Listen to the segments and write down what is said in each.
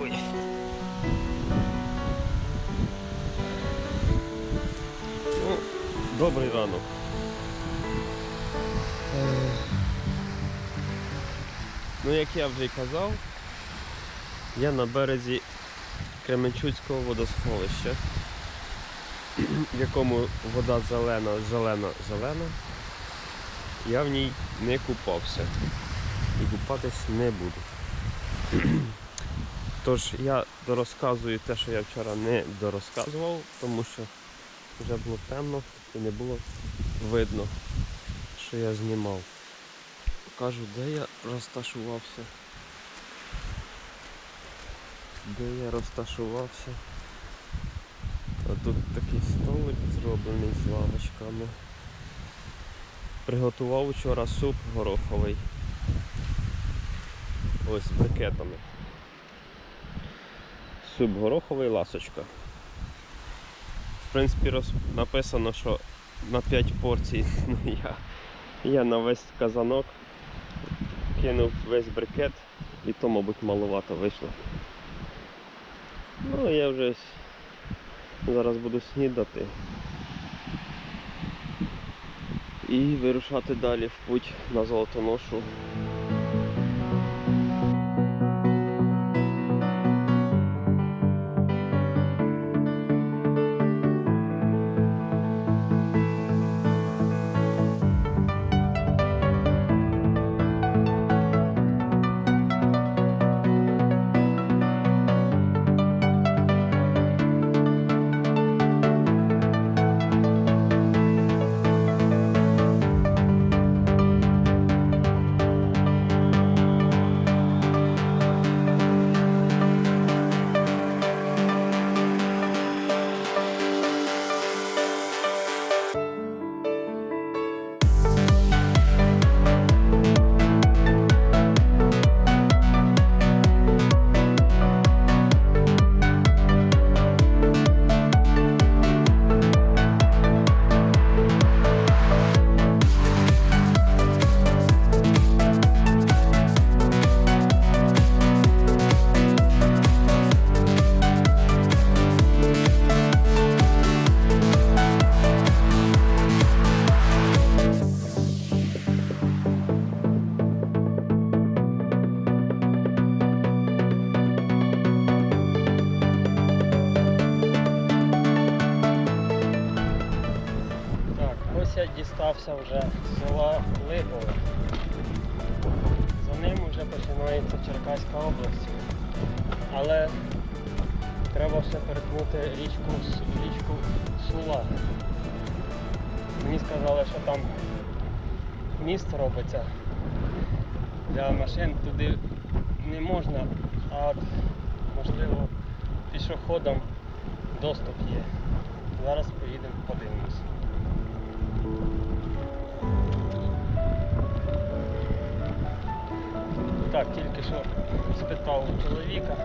Ой. Ну, добрий ранок. Е, Ну, як я вже й казав, я на березі Кременчуцького водосховища, в якому вода зелена, зелена, зелена. Я в ній не купався і купатись не буду. Тож я дорозказую те, що я вчора не дорозказував, тому що вже було темно і не було видно, що я знімав. Покажу, де я розташувався. Де я розташувався. Тут такий столик зроблений з лавочками. Приготував вчора суп гороховий. Ось з брикетами. Суп гороховий ласочка. В принципі, роз... написано, що на 5 порцій ну, я, я на весь казанок кинув весь брикет і то, мабуть, маловато вийшло. Ну, я вже зараз буду снідати. І вирушати далі в путь на золотоношу. Доступ є. Зараз поїдемо подивимось. Так, тільки що спитав у чоловіка,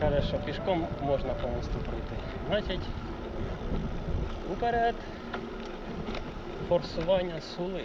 каже, що пішком можна по пройти. Значить, уперед форсування сули.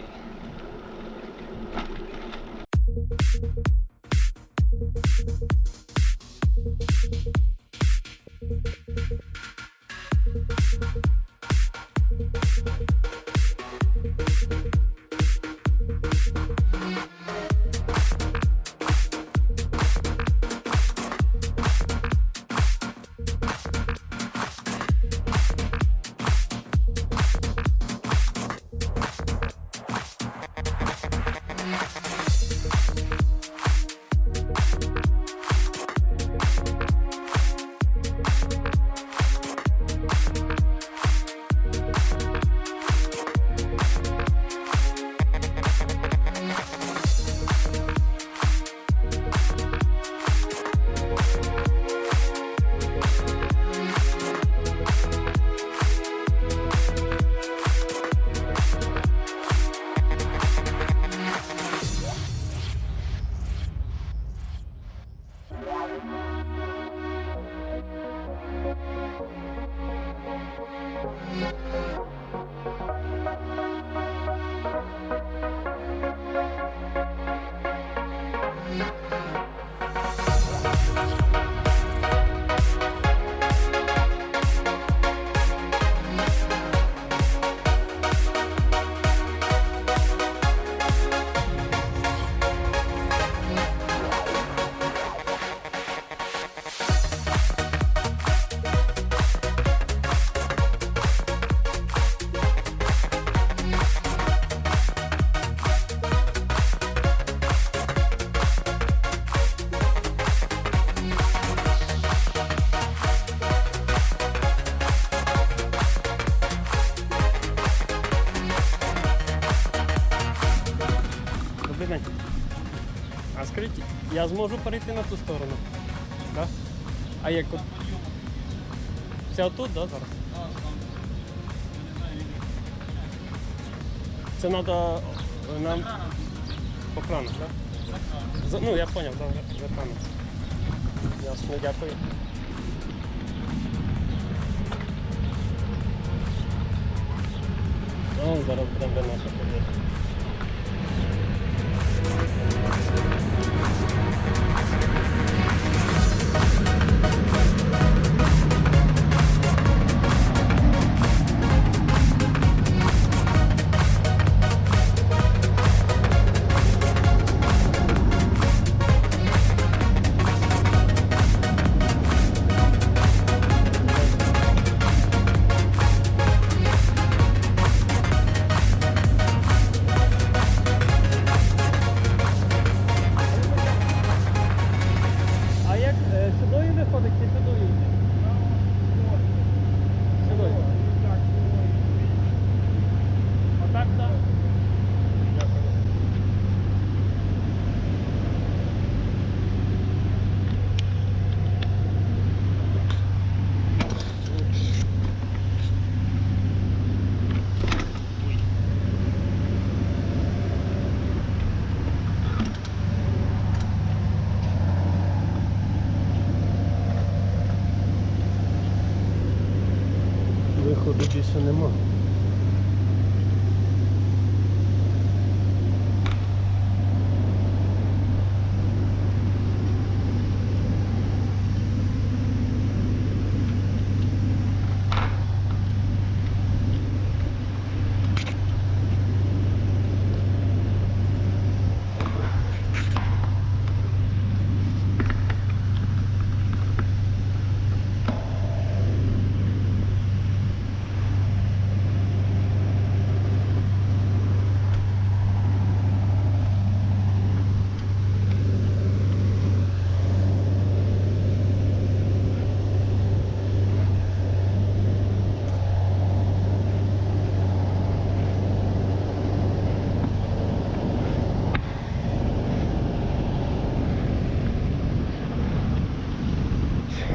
Я зможу перейти на ту сторону? Да? А як от? Це отут, да, зараз? Це треба нам по кранах, так? Да? За- Ну, я зрозумів, добре, за краном. Ясно, дякую. Ну, зараз будемо до нашого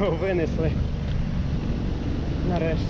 Все, винесли. Нарешті.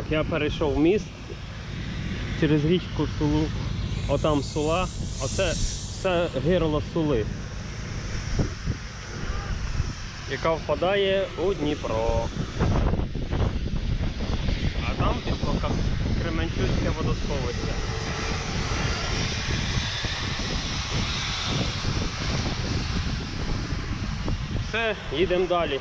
Так, я перейшов міст через річку Сулу. Отам сула. Оце все гирло сули. Яка впадає у Дніпро. А там Кас- Кременчуцьке водосховище. Все, їдемо далі.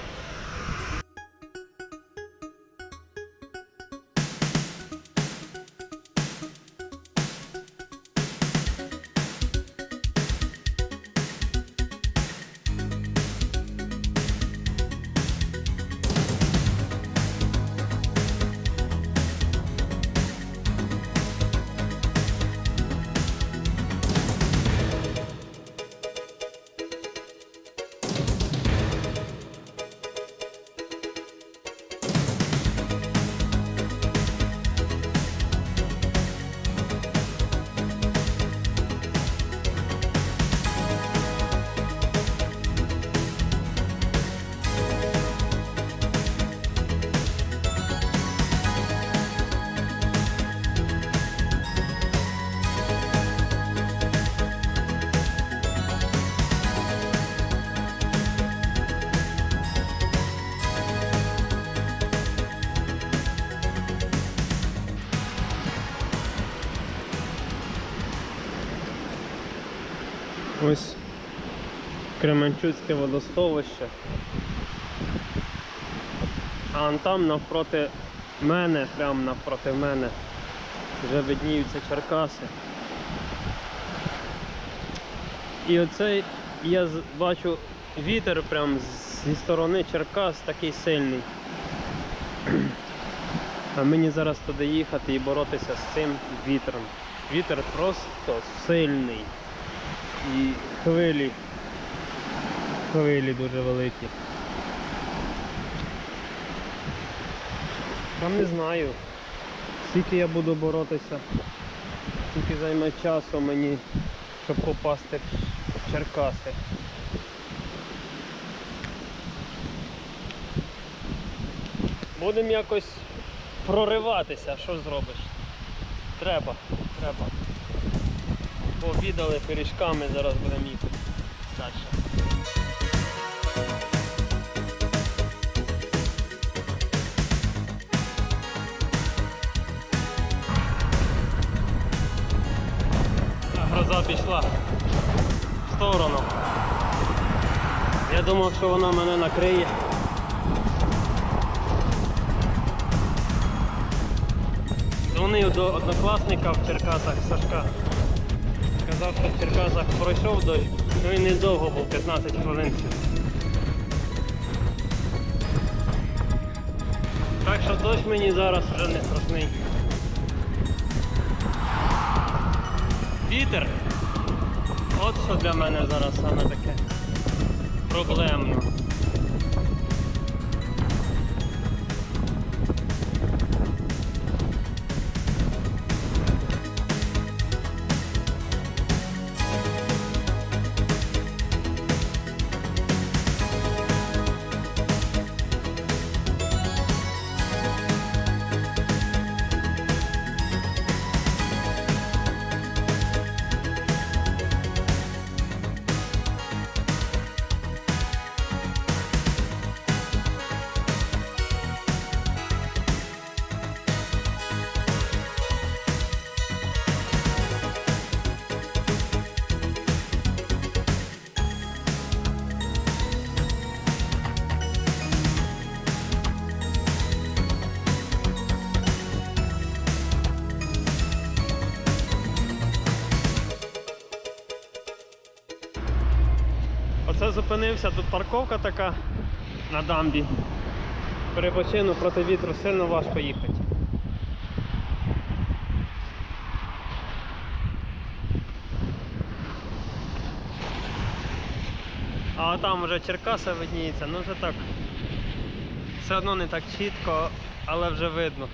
Ось Кременчуцьке водосховище. А там навпроти мене, прямо навпроти мене, вже видніються Черкаси. І оцей я бачу вітер прям зі сторони Черкас такий сильний. А мені зараз туди їхати і боротися з цим вітром. Вітер просто сильний. І хвилі. Хвилі дуже великі. Там не знаю. Скільки я буду боротися, скільки займе часу мені, щоб попасти в Черкаси. Будемо якось прориватися, що зробиш? Треба. Пообідали пиріжками, зараз будемо їхати далі. Гроза пішла в сторону. Я думав, що вона мене накриє. Дзвонив до однокласника в Черкасах Сашка. Що в Черкасах пройшов дощ, ну і недовго був, 15 хвилин. Так що дощ мені зараз вже не страшний. Вітер. От що для мене зараз саме таке проблемно. Зупинився, тут парковка така на дамбі. Перепочину проти вітру сильно важко їхати. А там вже Черкаса видніється, ну вже так. Все одно не так чітко, але вже видно.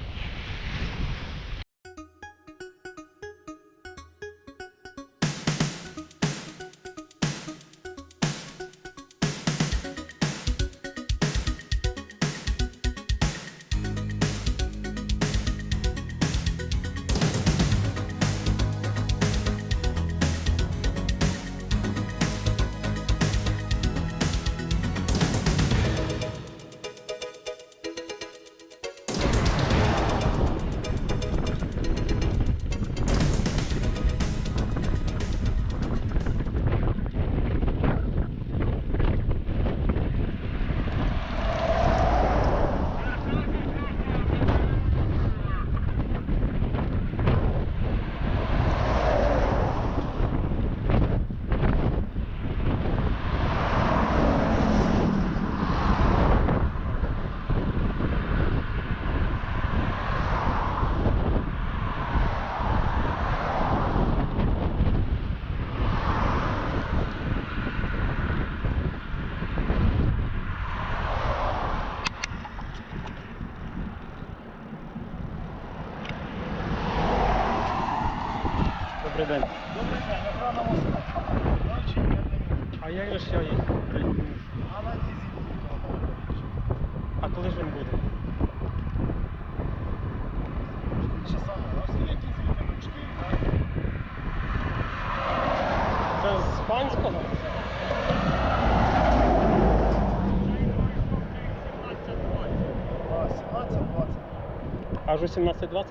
Аж о 17.20?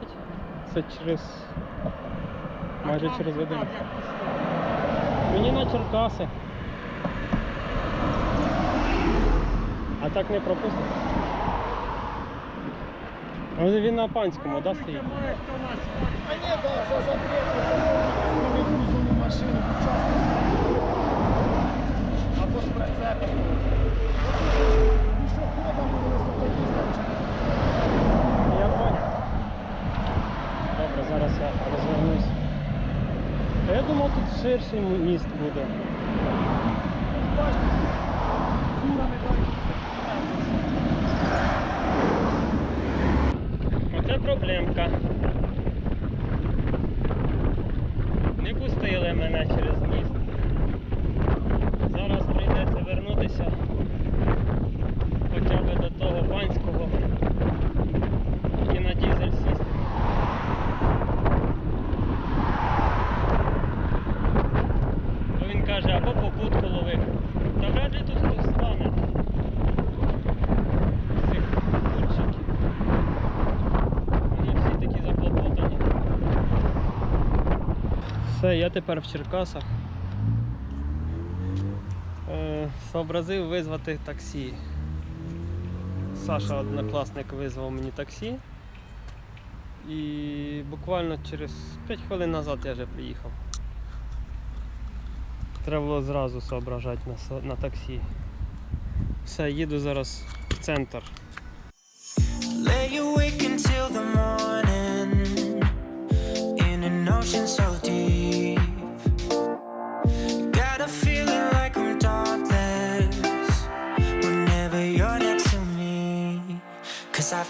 Це через. майже через годину. Мені на Черкаси. А так не пропустить. А Він на панському, да, стоїть? А ні, да, за запретом. Вони грузили машину. Або з прицепом. Пішоходами велосипедистам. Я Добре, зараз я розвернусь. Я думав, тут ширший міст буде. Оце проблемка. Я тепер в Черкасах. Е, сообразив визвати таксі. Саша, однокласник, визвав мені таксі. І буквально через 5 хвилин назад я вже приїхав. Треба було зразу соображати на, на таксі. Все, їду зараз в центр. Lay awake until the morning in an ocean so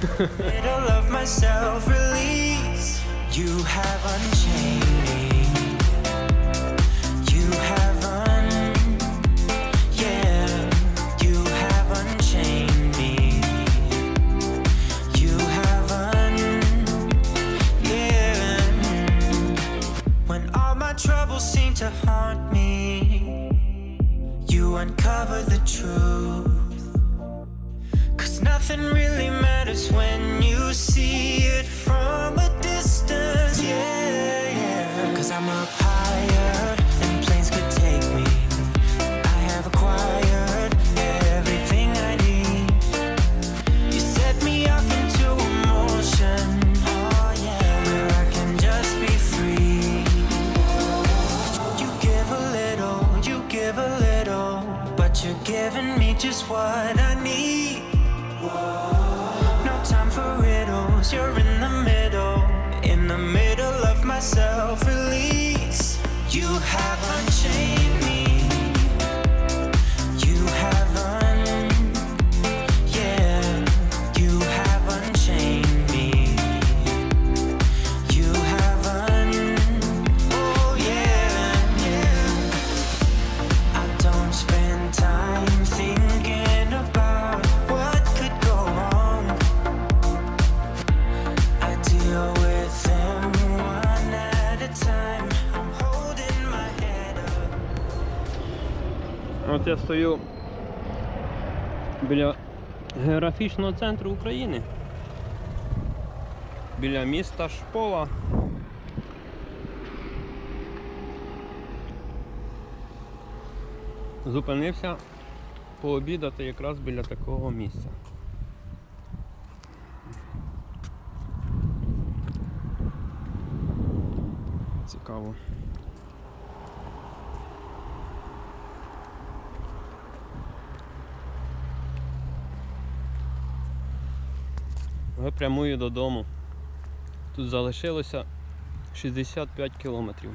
Middle of myself, release, you have unchained me. You have un, yeah, you have unchained me. You have un, yeah. When all my troubles seem to haunt me, you uncover the truth. When you see it from a distance, yeah. Cause I'm up higher than planes could take me. I have acquired everything I need. You set me off into emotion, oh yeah, where I can just be free. You give a little, you give a little, but you're giving me just what I need. Географічного центру України. Біля міста Шпола. Зупинився пообідати якраз біля такого місця. Цікаво. Вже прямую додому. Тут залишилося 65 кілометрів.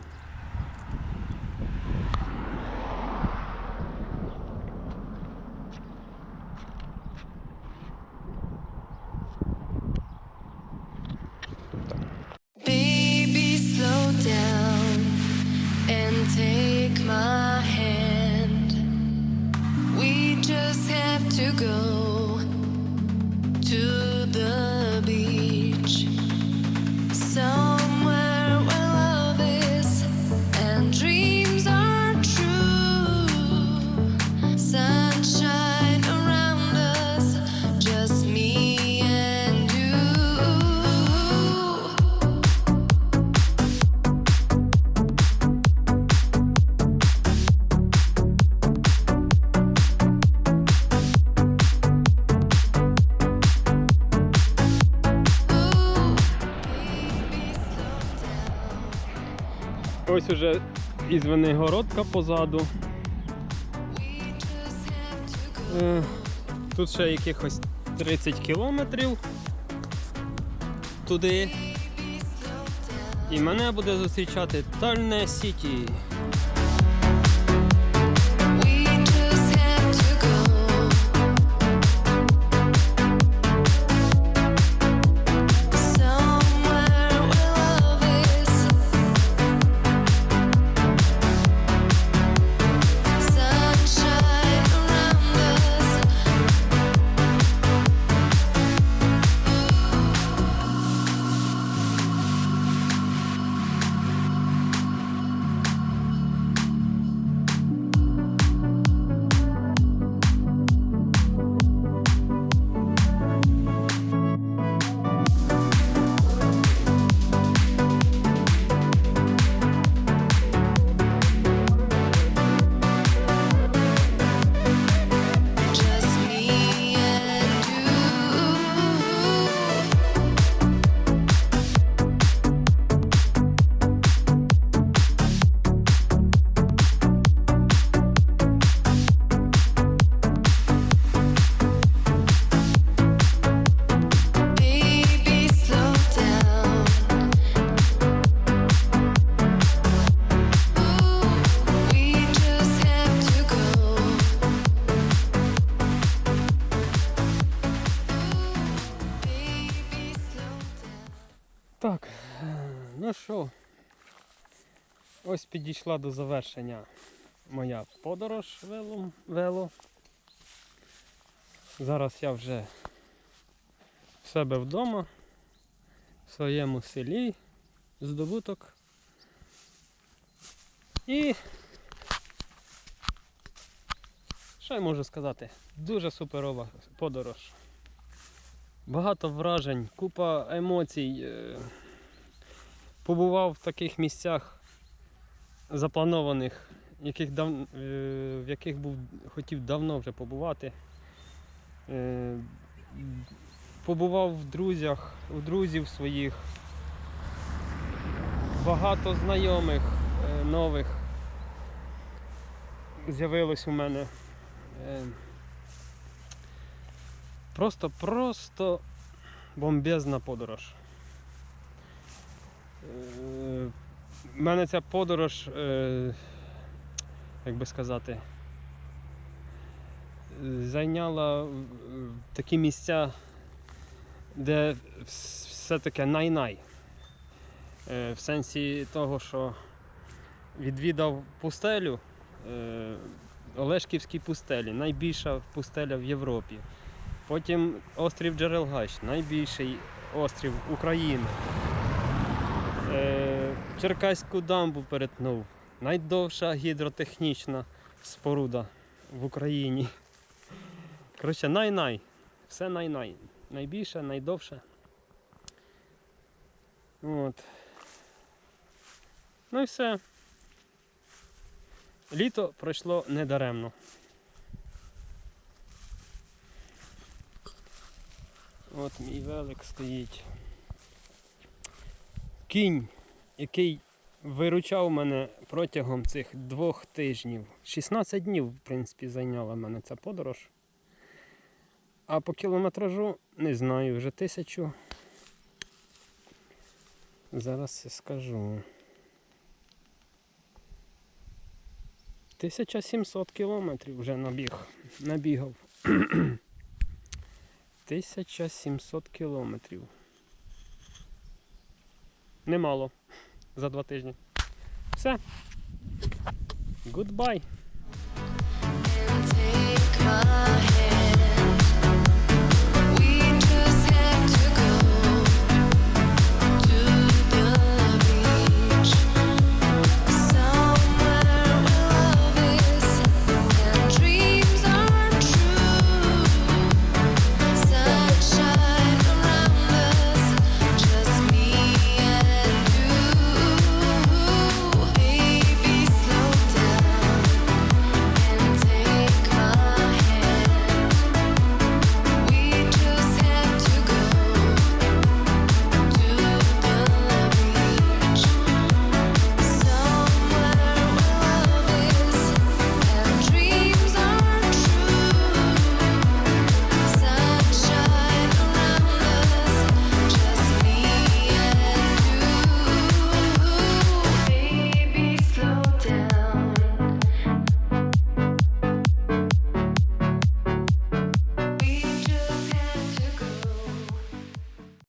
Ось і Звенигородка позаду. Е, Тут ще якихось 30 кілометрів туди. І мене буде зустрічати Тальне Сіті. Підійшла до завершення моя подорож велом, вело. Зараз я вже в себе вдома, в своєму селі, здобуток. І що я можу сказати? Дуже суперова подорож. Багато вражень, купа емоцій. е, Побував в таких місцях запланованих, яких дав, е, в яких був, хотів давно вже побувати. Е, Побував в друзях, у друзів своїх. Багато знайомих е, нових з'явилось у мене. Е, Просто, просто бомбезна подорож. В мене ця подорож, е, як би сказати, зайняла такі місця, де все таке най-най. Е, В сенсі того, що відвідав пустелю, е, Олешківській пустелі, найбільша пустеля в Європі. Потім острів Джерелгач, найбільший острів України. Е, Черкаську дамбу перетнув. Найдовша гідротехнічна споруда в Україні. Коротше, най-най. Все най-най. Найбільше, найдовше. От. Ну і все. Літо пройшло недаремно. От мій велик стоїть. Кінь, який виручав мене протягом цих двох тижнів. 16 днів, в принципі, зайняла мене ця подорож. А по кілометражу не знаю, вже тисячу. Зараз я скажу. 1700 кілометрів вже набіг, набігав. 1700 кілометрів. Немало за два тижні. Все. Goodbye.